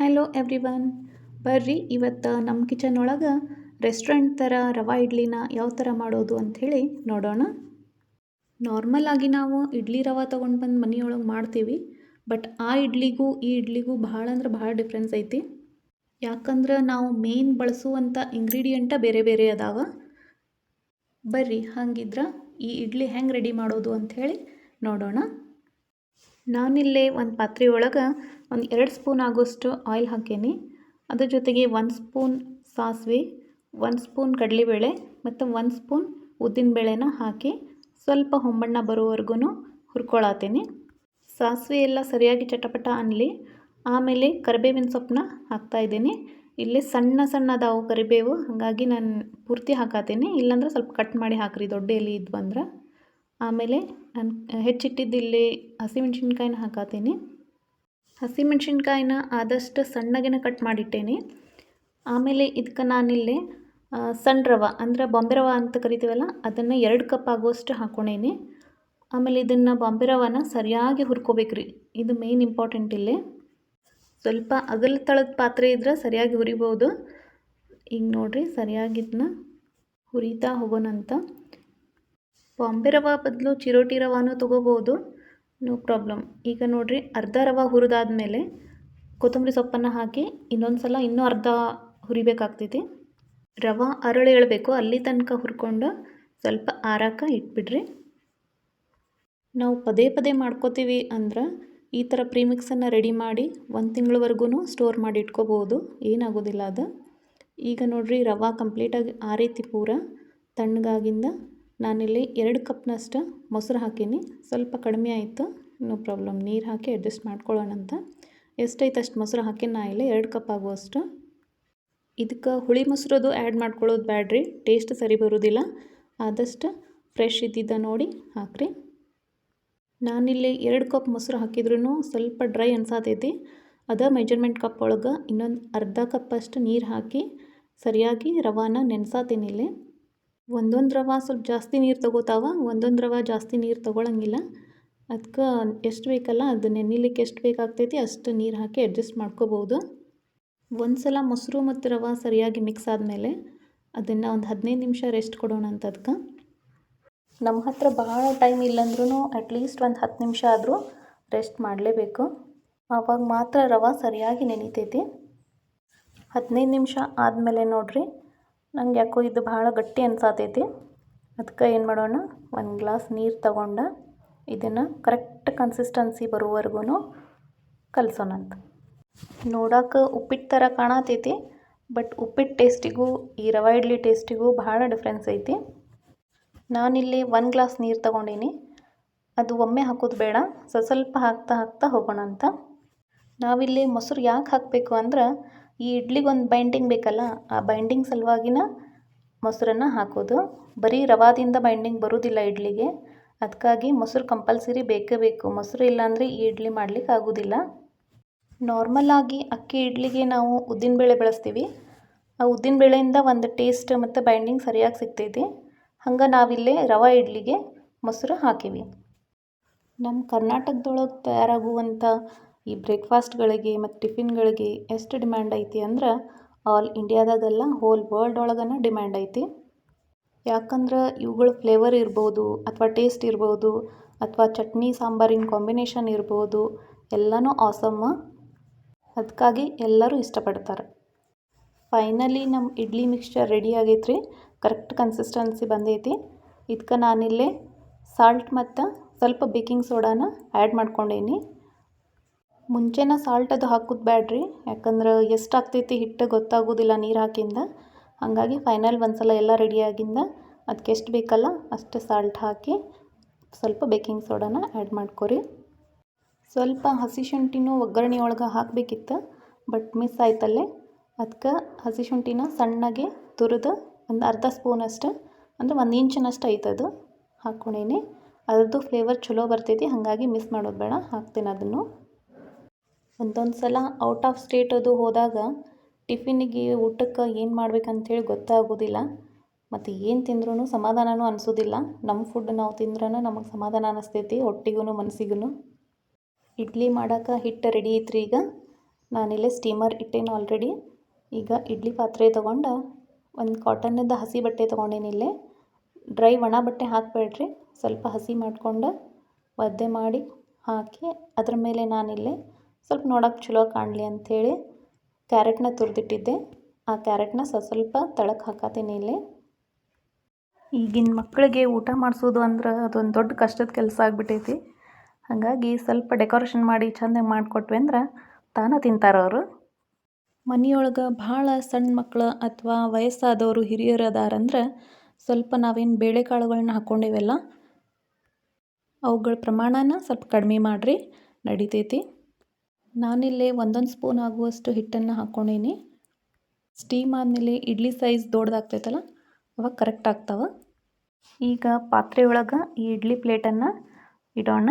Hello everyone ಬರ್ರಿ, ಇವತ್ತು ನಮ್ಮ ಕಿಚನ್ ಒಳಗೆ ರೆಸ್ಟೋರೆಂಟ್ ಥರ ರವಾ ಇಡ್ಲಿನ ಯಾವ ಥರ ಮಾಡೋದು ಅಂಥೇಳಿ ನೋಡೋಣ. ನಾರ್ಮಲ್ ಆಗಿ ನಾವು ಇಡ್ಲಿ ರವಾ ತೊಗೊಂಡು ಬಂದು ಮನೆಯೊಳಗೆ ಮಾಡ್ತೀವಿ ಬಟ್ ಆ ಇಡ್ಲಿಗೂ ಈ ಇಡ್ಲಿಗೂ ಭಾಳ ಅಂದ್ರೆ ಭಾಳ ಡಿಫ್ರೆನ್ಸ್ ಐತಿ. ಯಾಕಂದ್ರೆ ನಾವು ಮೇನ್ ಬಳಸುವಂಥ ಇಂಗ್ರೀಡಿಯೆಂಟ ಬೇರೆ ಬೇರೆ ಅದಾವ. ಬರ್ರಿ, ಹಂಗಿದ್ರೆ ಈ ಇಡ್ಲಿ ಹೆಂಗೆ ರೆಡಿ ಮಾಡೋದು ಅಂಥೇಳಿ ನೋಡೋಣ. ನಾನಿಲ್ಲೇ ಒಂದು ಪಾತ್ರೆ ಒಳಗೆ ಒಂದು ಎರಡು ಸ್ಪೂನ್ ಆಗೋಷ್ಟು ಆಯಿಲ್ ಹಾಕೀನಿ. ಅದ್ರ ಜೊತೆಗೆ ಒಂದು ಸ್ಪೂನ್ ಸಾಸಿವೆ, ಒಂದು ಸ್ಪೂನ್ ಕಡಲೆಬೇಳೆ ಮತ್ತು ಒಂದು ಸ್ಪೂನ್ ಉದ್ದಿನಬೇಳೆನ ಹಾಕಿ ಸ್ವಲ್ಪ ಹೊಂಬಣ್ಣ ಬರೋವರೆಗೂ ಹುರ್ಕೊಳತ್ತೀನಿ ಸಾಸಿವೆ ಎಲ್ಲ ಸರಿಯಾಗಿ ಚಟಪಟ ಅನ್ನಲಿ ಆಮೇಲೆ ಕರಿಬೇವಿನ ಸೊಪ್ಪನ್ನ ಹಾಕ್ತಾಯಿದ್ದೀನಿ ಇಲ್ಲಿ ಸಣ್ಣ ಸಣ್ಣ ಅದಾವು ಕರಿಬೇವು, ಹಾಗಾಗಿ ನಾನು ಪೂರ್ತಿ ಹಾಕತ್ತೀನಿ ಇಲ್ಲಾಂದ್ರೆ ಸ್ವಲ್ಪ ಕಟ್ ಮಾಡಿ ಹಾಕ್ರಿ, ದೊಡ್ಡ ಎಲೆ ಇದ್ವು ಅಂದ್ರೆ. ಆಮೇಲೆ ನಾನು ಹೆಚ್ಚಿಟ್ಟಿದ್ದು ಇಲ್ಲಿ ಹಸಿಮೆಣ್ಸಿನ್ಕಾಯಿನ ಹಾಕತ್ತೀನಿ ಹಸಿಮೆಣ್ಸಿನ್ಕಾಯಿನ ಆದಷ್ಟು ಸಣ್ಣಗಿನ ಕಟ್ ಮಾಡಿಟ್ಟೇನೆ. ಆಮೇಲೆ ಇದಕ್ಕೆ ನಾನಿಲ್ಲಿ ಸಣ್ಣ ರವೆ, ಅಂದ್ರೆ ಬಾಂಬೆ ರವ ಅಂತ ಕರಿತೀವಲ್ಲ, ಅದನ್ನು ಎರಡು ಕಪ್ ಆಗುವಷ್ಟು ಹಾಕ್ಕೊಂಡೇನಿ ಆಮೇಲೆ ಇದನ್ನು ಬಾಂಬೆ ರವನ ಸರಿಯಾಗಿ ಹುರ್ಕೋಬೇಕ್ರಿ. ಇದು ಮೇಯ್ನ್ ಇಂಪಾರ್ಟೆಂಟ್ ಇಲ್ಲಿ. ಸ್ವಲ್ಪ ಅಗಲ ತಳದ ಪಾತ್ರೆ ಇದ್ರೆ ಸರಿಯಾಗಿ ಹುರಿಬೋದು. ಈಗ ನೋಡಿರಿ ಸರಿಯಾಗಿ ಇದನ್ನ ಹುರಿತಾ ಹೋಗೋಣಂತ. ಬಾಂಬೆ ರವ ಬದಲು ಚಿರೋಟಿ ರವಾನೂ ತೊಗೋಬೋದು. No problem. ಈಗ ನೋಡಿರಿ, ಅರ್ಧ ರವೆ ಹುರಿದಾದ್ಮೇಲೆ ಕೊತ್ತಂಬರಿ ಸೊಪ್ಪನ್ನು ಹಾಕಿ ಇನ್ನೊಂದು ಸಲ ಇನ್ನೂ ಅರ್ಧ ಹುರಿಬೇಕಾಗ್ತೈತಿ. ರವೆ ಅರಳು ಹೇಳಬೇಕು, ಅಲ್ಲಿ ತನಕ ಹುರ್ಕೊಂಡು ಸ್ವಲ್ಪ ಆರಾಕ ಇಟ್ಬಿಡ್ರಿ. ನಾವು ಪದೇ ಪದೇ ಮಾಡ್ಕೋತೀವಿ ಅಂದ್ರೆ ಈ ಥರ ಪ್ರೀಮಿಕ್ಸನ್ನು ರೆಡಿ ಮಾಡಿ ಒಂದು ತಿಂಗಳವರೆಗೂ ಸ್ಟೋರ್ ಮಾಡಿ ಇಟ್ಕೋಬೋದು, ಏನಾಗೋದಿಲ್ಲ ಅದು. ಈಗ ನೋಡಿರಿ, ರವೆ ಕಂಪ್ಲೀಟಾಗಿ ಆ ರೀತಿ ಪೂರ, ತಣ್ಣಗಾಗಿಂದ ನಾನಿಲ್ಲಿ ಎರಡು ಕಪ್ನಷ್ಟು ಮೊಸರು ಹಾಕೀನಿ. ಸ್ವಲ್ಪ ಕಡಿಮೆ ಆಯಿತು. No problem. ನೀರು ಹಾಕಿ ಅಡ್ಜಸ್ಟ್ ಮಾಡ್ಕೊಳ್ಳೋಣ ಅಂತ. ಎಷ್ಟೈತೆ ಅಷ್ಟು ಮೊಸರು ಹಾಕಿ ನಾ ಇಲ್ಲಿ ಎರಡು ಕಪ್ ಆಗುವಷ್ಟು. ಇದಕ್ಕೆ ಹುಳಿ ಮೊಸರದು ಆ್ಯಡ್ ಮಾಡ್ಕೊಳ್ಳೋದು ಬ್ಯಾಡ್ರಿ. ಟೇಸ್ಟ್ ಸರಿ ಬರೋದಿಲ್ಲ. ಆದಷ್ಟು ಫ್ರೆಶ್ ಇದ್ದಿದ್ದ ನೋಡಿ ಹಾಕ್ರಿ. ನಾನಿಲ್ಲಿ ಎರಡು ಕಪ್ ಮೊಸರು ಹಾಕಿದ್ರೂ ಸ್ವಲ್ಪ ಡ್ರೈ ಅನ್ಸಾತೈತಿ. ಅದ ಮೆಜರ್ಮೆಂಟ್ ಕಪ್ ಒಳಗೆ ಇನ್ನೊಂದು ಅರ್ಧ ಕಪ್ಪಷ್ಟು ನೀರು ಹಾಕಿ ಸರಿಯಾಗಿ ರವಾನ ನೆನೆಸಾತೀನಿ ಇಲ್ಲಿ ಒಂದೊಂದು ರವೆ ಸ್ವಲ್ಪ ಜಾಸ್ತಿ ನೀರು ತಗೋತಾವ, ಒಂದೊಂದು ರವೆ ಜಾಸ್ತಿ ನೀರು ತೊಗೊಳಂಗಿಲ್ಲ. ಅದಕ್ಕೆ ಎಷ್ಟು ಬೇಕಲ್ಲ ಅದು ನೆನಿಲಿಕ್ಕೆ ಎಷ್ಟು ಬೇಕಾಗ್ತೈತಿ ಅಷ್ಟು ನೀರು ಹಾಕಿ ಅಡ್ಜಸ್ಟ್ ಮಾಡ್ಕೋಬೋದು. ಒಂದು ಸಲ ಮೊಸರು ಮತ್ತು ರವೆ ಸರಿಯಾಗಿ ಮಿಕ್ಸ್ ಆದಮೇಲೆ ಅದನ್ನು ಒಂದು ಹದಿನೈದು ನಿಮಿಷ ರೆಸ್ಟ್ ಕೊಡೋಣ ಅಂತ ಅದಕ್ಕೆ ನಮ್ಮ ಹತ್ರ ಭಾಳ ಟೈಮ್ ಇಲ್ಲಂದ್ರೂ ಅಟ್ಲೀಸ್ಟ್ ಒಂದು ಹತ್ತು ನಿಮಿಷ ಆದರೂ ರೆಸ್ಟ್ ಮಾಡಲೇಬೇಕು. ಆವಾಗ ಮಾತ್ರ ರವೆ ಸರಿಯಾಗಿ ನೆನಿತೈತಿ. ಹದಿನೈದು ನಿಮಿಷ ಆದಮೇಲೆ ನೋಡಿರಿ. ನಂಗೆ ಯಾಕೋ ಇದು ಭಾಳ ಗಟ್ಟಿ ಅನ್ಸಾತೈತಿ. ಅದಕ್ಕೆ ಏನು ಮಾಡೋಣ, ಒಂದು ಗ್ಲಾಸ್ ನೀರು ತಗೊಂಡು ಇದನ್ನು ಕರೆಕ್ಟ್ ಕನ್ಸಿಸ್ಟೆನ್ಸಿ ಬರೋವರೆಗೂ ಕಲಸೋಣಂತ. ನೋಡೋಕೆ ಉಪ್ಪಿಟ್ಟು ಥರ ಕಾಣತೈತಿ ಬಟ್ ಉಪ್ಪಿಟ್ಟು ಟೇಸ್ಟಿಗೂ ಈ ರವೆ ಇಡ್ಲಿ ಟೇಸ್ಟಿಗೂ ಭಾಳ ಡಿಫ್ರೆನ್ಸ್ ಐತಿ. ನಾನಿಲ್ಲಿ ಒಂದು ಗ್ಲಾಸ್ ನೀರು ತಗೊಂಡೀನಿ. ಅದು ಒಮ್ಮೆ ಹಾಕೋದು ಬೇಡ ಸ್ವಲ್ಪ ಸ್ವಲ್ಪ ಹಾಕ್ತಾ ಹಾಕ್ತಾ ಹೋಗೋಣ ಅಂತ ನಾವಿಲ್ಲಿ ಮೊಸರು ಯಾಕೆ ಹಾಕಬೇಕು ಅಂದ್ರೆ ಈ ಇಡ್ಲಿಗೆ ಒಂದು ಬೈಂಡಿಂಗ್ ಬೇಕಲ್ಲ, ಆ ಬೈಂಡಿಂಗ್ ಸಲುವಾಗಿನ ಮೊಸರನ್ನು ಹಾಕೋದು. ಬರೀ ರವಾದಿಂದ ಬೈಂಡಿಂಗ್ ಬರೋದಿಲ್ಲ ಇಡ್ಲಿಗೆ. ಅದಕ್ಕಾಗಿ ಮೊಸರು ಕಂಪಲ್ಸರಿ ಬೇಕೇ ಬೇಕು. ಮೊಸರು ಇಲ್ಲಾಂದರೆ ಈ ಇಡ್ಲಿ ಮಾಡ್ಲಿಕ್ಕೆ ಆಗೋದಿಲ್ಲ. ನಾರ್ಮಲಾಗಿ ಅಕ್ಕಿ ಇಡ್ಲಿಗೆ ನಾವು ಉದ್ದಿನಬೇಳೆ ಬಳಸ್ತೀವಿ. ಆ ಉದ್ದಿನಬೇಳೆಯಿಂದ ಒಂದು ಟೇಸ್ಟ್ ಮತ್ತು ಬೈಂಡಿಂಗ್ ಸರಿಯಾಗಿ ಸಿಗ್ತೈತಿ. ಹಂಗೆ ನಾವಿಲ್ಲೇ ರವ ಇಡ್ಲಿಗೆ ಮೊಸರು ಹಾಕೀವಿ. ನಮ್ಮ ಕರ್ನಾಟಕದೊಳಗೆ ತಯಾರಾಗುವಂಥ ಈ ಬ್ರೇಕ್ಫಾಸ್ಟ್ಗಳಿಗೆ ಮತ್ತು ಟಿಫಿನ್ಗಳಿಗೆ ಎಷ್ಟು ಡಿಮ್ಯಾಂಡ್ ಐತಿ ಅಂದ್ರೆ ಆಲ್ ಇಂಡಿಯಾದಾಗೆಲ್ಲ ಹೋಲ್ ವರ್ಲ್ಡ್ ಒಳಗನ ಡಿಮ್ಯಾಂಡ್ ಐತಿ. ಯಾಕಂದ್ರೆ ಇವುಗಳ ಫ್ಲೇವರ್ ಇರ್ಬೋದು ಅಥವಾ ಟೇಸ್ಟ್ ಇರ್ಬೋದು ಅಥವಾ ಚಟ್ನಿ ಸಾಂಬಾರಿನ ಕಾಂಬಿನೇಷನ್ ಇರ್ಬೋದು ಎಲ್ಲನೂ ಆಸಮ್ಮ ಅದಕ್ಕಾಗಿ ಎಲ್ಲರೂ ಇಷ್ಟಪಡ್ತಾರೆ. ಫೈನಲಿ ನಮ್ಮ ಇಡ್ಲಿ ಮಿಕ್ಸ್ಚರ್ ರೆಡಿ ಆಗೈತ್ರಿ. ಕರೆಕ್ಟ್ ಕನ್ಸಿಸ್ಟೆನ್ಸಿ ಬಂದೈತಿ. ಇದಕ್ಕೆ ನಾನಿಲ್ಲೇ ಸಾಲ್ಟ್ ಮತ್ತು ಸ್ವಲ್ಪ ಬೇಕಿಂಗ್ ಸೋಡಾನ ಆ್ಯಡ್ ಮಾಡ್ಕೊಂಡೇನಿ. ಮುಂಚೆನ ಸಾಲ್ಟ್ ಅದು ಹಾಕೋದು ಬ್ಯಾಡ್ರಿ. ಯಾಕಂದ್ರೆ ಎಷ್ಟು ಆಗ್ತೈತಿ ಹಿಟ್ಟು ಗೊತ್ತಾಗೋದಿಲ್ಲ ನೀರು ಹಾಕಿಂದ. ಹಾಗಾಗಿ ಫೈನಲ್ ಒಂದು ಸಲ ಎಲ್ಲ ಆಗಿಂದ ಅದಕ್ಕೆ ಎಷ್ಟು ಬೇಕಲ್ಲ ಅಷ್ಟು ಸಾಲ್ಟ್ ಹಾಕಿ ಸ್ವಲ್ಪ ಬೇಕಿಂಗ್ ಸೋಡಾನ ಆ್ಯಡ್ ಮಾಡ್ಕೊರಿ. ಸ್ವಲ್ಪ ಹಸಿ ಶುಂಠಿನೂ ಒಗ್ಗರಣೆ ಒಳಗೆ ಹಾಕಬೇಕಿತ್ತು ಬಟ್ ಮಿಸ್ ಆಯ್ತಲ್ಲೇ. ಅದಕ್ಕೆ ಹಸಿ ಶುಂಠಿನ ಸಣ್ಣಗೆ ತುರಿದು ಒಂದು ಅರ್ಧ ಸ್ಪೂನ್ ಸ್ಪೂನಷ್ಟು ಅಂದರೆ ಒಂದು ಇಂಚಿನಷ್ಟು ಐತದು ಹಾಕ್ಕೊಂಡೇನಿ ಅದ್ರದ್ದು ಫ್ಲೇವರ್ ಚಲೋ ಬರ್ತೈತಿ, ಹಾಗಾಗಿ ಮಿಸ್ ಮಾಡೋದು ಬೇಡ, ಹಾಕ್ತೀನಿ ಅದನ್ನು. ಒಂದೊಂದು ಸಲ ಔಟ್ ಆಫ್ ಸ್ಟೇಟ್ ಅದು ಹೋದಾಗ ಟಿಫಿನಿಗೆ ಊಟಕ್ಕೆ ಏನು ಮಾಡ್ಬೇಕಂತೇಳಿ ಗೊತ್ತಾಗೋದಿಲ್ಲ. ಮತ್ತು ಏನು ತಿಂದ್ರೂ ಸಮಾಧಾನವೂ ಅನಿಸೋದಿಲ್ಲ. ನಮ್ಮ ಫುಡ್ ನಾವು ತಿಂದ್ರೂ ನಮಗೆ ಸಮಾಧಾನ ಅನ್ನಿಸ್ತೈತಿ ಹೊಟ್ಟಿಗೂ ಮನಸ್ಸಿಗೂ ಇಡ್ಲಿ ಮಾಡೋಕೆ ಹಿಟ್ಟು ರೆಡಿ ಐತ್ರಿ ಈಗ. ನಾನಿಲ್ಲೇ ಸ್ಟೀಮರ್ ಇಟ್ಟೇನು ಆಲ್ರೆಡಿ ಈಗ ಇಡ್ಲಿ ಪಾತ್ರೆ ತೊಗೊಂಡು ಒಂದು ಕಾಟನ್ನಿಂದ ಹಸಿ ಬಟ್ಟೆ ತೊಗೊಂಡೇನಿಲ್ಲೇ ಡ್ರೈ ಒಣ ಬಟ್ಟೆ ಹಾಕಬೇಡ್ರಿ. ಸ್ವಲ್ಪ ಹಸಿ ಮಾಡಿಕೊಂಡು ಒದ್ದೆ ಮಾಡಿ ಹಾಕಿ ಅದ್ರ ಮೇಲೆ ನಾನಿಲ್ಲಿ ಸ್ವಲ್ಪ ನೋಡೋಕೆ ಚಲೋ ಕಾಣಲಿ ಅಂಥೇಳಿ ಕ್ಯಾರೆಟ್ನ ತುರಿದಿಟ್ಟಿದ್ದೆ. ಆ ಕ್ಯಾರೆಟ್ನ ಸ್ವಲ್ಪ ಸ್ವಲ್ಪ ತಳಕ್ಕೆ ಹಾಕತ್ತೀನಿ ಇಲ್ಲಿ. ಈಗಿನ ಮಕ್ಕಳಿಗೆ ಊಟ ಮಾಡಿಸೋದು ಅಂದ್ರೆ ಅದೊಂದು ದೊಡ್ಡ ಕಷ್ಟದ ಕೆಲಸ ಆಗಿಬಿಟ್ಟೈತಿ ಹಾಗಾಗಿ ಸ್ವಲ್ಪ ಡೆಕೋರೇಷನ್ ಮಾಡಿ ಚೆಂದಾಗಿ ಮಾಡಿಕೊಟ್ವಿ ಅಂದ್ರೆ ತಾನೇ ತಿಂತಾರವರು ಮನೆಯೊಳಗೆ ಭಾಳ ಸಣ್ಣ ಮಕ್ಕಳು ಅಥವಾ ವಯಸ್ಸಾದವರು ಹಿರಿಯರು ಅದಾರಂದ್ರೆ ಸ್ವಲ್ಪ ನಾವೇನು ಬೇಳೆಕಾಳುಗಳನ್ನ ಹಾಕ್ಕೊಂಡಿವೆಲ್ಲ ಅವುಗಳ ಪ್ರಮಾಣನ ಸ್ವಲ್ಪ ಕಡಿಮೆ ಮಾಡಿರಿ, ನಡಿತೈತಿ. ನಾನಿಲ್ಲಿ ಒಂದೊಂದು ಸ್ಪೂನ್ ಆಗುವಷ್ಟು ಹಿಟ್ಟನ್ನು ಹಾಕ್ಕೊಂಡೀನಿ ಸ್ಟೀಮ್ ಆದಮೇಲೆ ಇಡ್ಲಿ ಸೈಜ್ ದೊಡ್ಡದಾಗ್ತೈತಲ್ಲ ಅವಾಗ ಕರೆಕ್ಟ್ ಆಗ್ತಾವೆ. ಈಗ ಪಾತ್ರೆ ಒಳಗೆ ಈ ಇಡ್ಲಿ ಪ್ಲೇಟನ್ನು ಇಡೋಣ.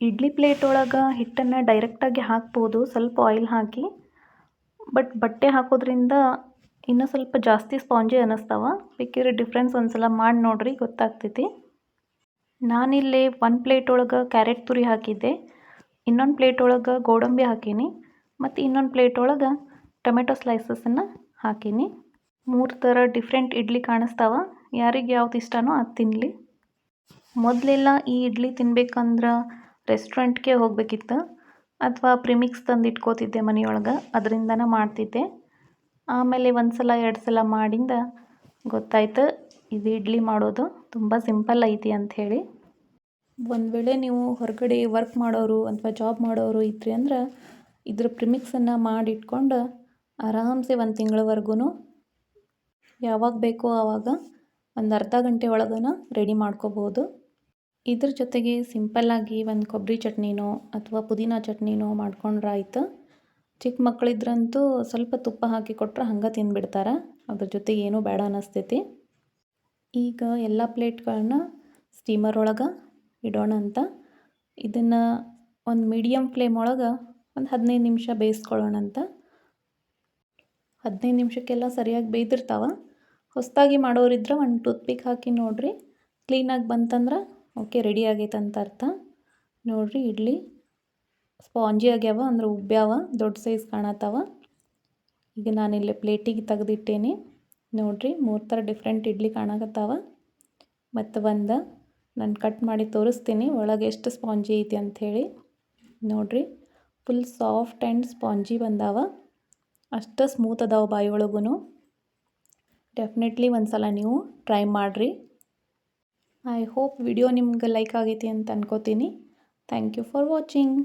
ಇಡ್ಲಿ ಪ್ಲೇಟ್ ಒಳಗೆ ಹಿಟ್ಟನ್ನು ಡೈರೆಕ್ಟಾಗಿ ಹಾಕ್ಬೋದು, ಸ್ವಲ್ಪ ಆಯಿಲ್ ಹಾಕಿ. ಬಟ್ ಬಟ್ಟೆ ಹಾಕೋದ್ರಿಂದ ಇನ್ನೂ ಸ್ವಲ್ಪ ಜಾಸ್ತಿ ಸ್ಪಾಂಜಿ ಅನ್ನಿಸ್ತಾವ ಬೇಕಿದ್ರೆ ಡಿಫ್ರೆನ್ಸ್ ಒಂದು ಸಲ ಮಾಡಿ ನೋಡ್ರಿ, ಗೊತ್ತಾಗ್ತೈತಿ. ನಾನಿಲ್ಲಿ ಒಂದು ಪ್ಲೇಟ್ ಒಳಗೆ ಕ್ಯಾರೆಟ್ ತುರಿ ಹಾಕಿದ್ದೆ. ಇನ್ನೊಂದು ಪ್ಲೇಟ್ ಒಳಗೆ ಗೋಡಂಬಿ ಹಾಕೀನಿ, ಮತ್ತು ಇನ್ನೊಂದು ಪ್ಲೇಟ್ ಒಳಗೆ ಟೊಮೆಟೊ ಸ್ಲೈಸಸನ್ನು ಹಾಕೀನಿ. ಮೂರು ಥರ ಡಿಫ್ರೆಂಟ್ ಇಡ್ಲಿ ಕಾಣಿಸ್ತಾವ, ಯಾರಿಗೆ ಯಾವ್ದು ಇಷ್ಟನೋ ಅದು ತಿನ್ನಲಿ ಮೊದಲೆಲ್ಲ ಈ ಇಡ್ಲಿ ತಿನ್ಬೇಕಂದ್ರೆ ರೆಸ್ಟೋರೆಂಟ್ಗೆ ಹೋಗಬೇಕಿತ್ತು, ಅಥವಾ ಪ್ರಿಮಿಕ್ಸ್ ತಂದು ಇಟ್ಕೋತಿದ್ದೆ ಮನೆಯೊಳಗೆ, ಅದರಿಂದನೇ ಮಾಡ್ತಿದ್ದೆ. ಆಮೇಲೆ ಒಂದು ಸಲ ಎರಡು ಸಲ ಮಾಡಿಂದ ಗೊತ್ತಾಯ್ತು, ಇದು ಇಡ್ಲಿ ಮಾಡೋದು ತುಂಬ ಸಿಂಪಲ್ ಐತಿ ಅಂಥೇಳಿ ಒಂದು ವೇಳೆ ನೀವು ಹೊರಗಡೆ ವರ್ಕ್ ಮಾಡೋರು ಅಥವಾ ಜಾಬ್ ಮಾಡೋರು ಇದ್ರಿ ಅಂದ್ರೆ ಇದ್ರ ಪ್ರಿಮಿಕ್ಸನ್ನು ಮಾಡಿಟ್ಕೊಂಡು ಆರಾಮ್ಸೆ ಒಂದು ತಿಂಗಳವರೆಗೂ ಯಾವಾಗ ಬೇಕೋ ಆವಾಗ ಒಂದು ಅರ್ಧ ಗಂಟೆ ಒಳಗನ ರೆಡಿ ಮಾಡ್ಕೋಬೋದು. ಇದ್ರ ಜೊತೆಗೆ ಸಿಂಪಲ್ಲಾಗಿ ಒಂದು ಕೊಬ್ಬರಿ ಚಟ್ನಿನೋ ಅಥವಾ ಪುದೀನ ಚಟ್ನಿನೋ ಮಾಡ್ಕೊಂಡ್ರೆ ಆಯ್ತು. ಚಿಕ್ಕ ಮಕ್ಕಳಿದ್ರಂತೂ ಸ್ವಲ್ಪ ತುಪ್ಪ ಹಾಕಿ ಕೊಟ್ಟರೆ ಹಂಗೆ ತಿಂದುಬಿಡ್ತಾರೆ. ಅದ್ರ ಜೊತೆಗೆ ಏನೂ ಬೇಡ ಅನ್ನಿಸ್ತೈತಿ ಈಗ ಎಲ್ಲ ಪ್ಲೇಟ್ಗಳನ್ನ ಸ್ಟೀಮರ್ ಒಳಗೆ ಇಡೋಣ ಅಂತ. ಇದನ್ನು ಒಂದು ಮೀಡಿಯಮ್ ಫ್ಲೇಮ್ ಒಳಗೆ ಒಂದು ಹದಿನೈದು ನಿಮಿಷ ಬೇಯಿಸ್ಕೊಳ್ಳೋಣ ಅಂತ. ಹದಿನೈದು ನಿಮಿಷಕ್ಕೆಲ್ಲ ಸರಿಯಾಗಿ ಬೇಯ್ದಿರ್ತಾವೆ. ಹೊಸದಾಗಿ ಮಾಡೋರಿದ್ರೆ ಒಂದು ಟೂತ್ ಪಿಕ್ ಹಾಕಿ ನೋಡಿರಿ. ಕ್ಲೀನಾಗಿ ಬಂತಂದ್ರೆ ಓಕೆ ರೆಡಿ ಆಗೈತೆ ಅಂತ ಅರ್ಥ. ನೋಡಿರಿ, ಇಡ್ಲಿ. ಸ್ಪಾಂಜಿ ಆಗ್ಯಾವ, ಅಂದ್ರೆ ಉಬ್ಬ್ಯಾವ, ದೊಡ್ಡ ಸೈಜ್ ಕಾಣತ್ತಾವ ಈಗ ನಾನಿಲ್ಲಿ ಪ್ಲೇಟಿಗೆ ತೆಗೆದಿಟ್ಟೇನಿ. ನೋಡಿರಿ, ಮೂರು ಥರ ಡಿಫ್ರೆಂಟ್ ಇಡ್ಲಿ ಕಾಣಕತ್ತಾವ. ಮತ್ತು ಒಂದು ನಾನು ಕಟ್ ಮಾಡಿ ತೋರಿಸ್ತೀನಿ. ಒಳಗೆ ಎಷ್ಟು ಸ್ಪಾಂಜಿ ಐತಿ ಅಂಥೇಳಿ. ನೋಡಿರಿ, ಫುಲ್ ಸಾಫ್ಟ್ ಆ್ಯಂಡ್ ಸ್ಪಾಂಜಿ ಬಂದಾವ. ಅಷ್ಟು ಸ್ಮೂತ್ ಅದಾವ ಬಾಯಿ ಒಳಗೂ ಡೆಫಿನೆಟ್ಲಿ ಒಂದು ಸಲ ನೀವು ಟ್ರೈ ಮಾಡಿರಿ. ಐ ಹೋಪ್ ವಿಡಿಯೋ ನಿಮ್ಗೆ ಲೈಕ್ ಆಗೈತಿ ಅಂತ ಅನ್ಕೋತೀನಿ. Thank you for watching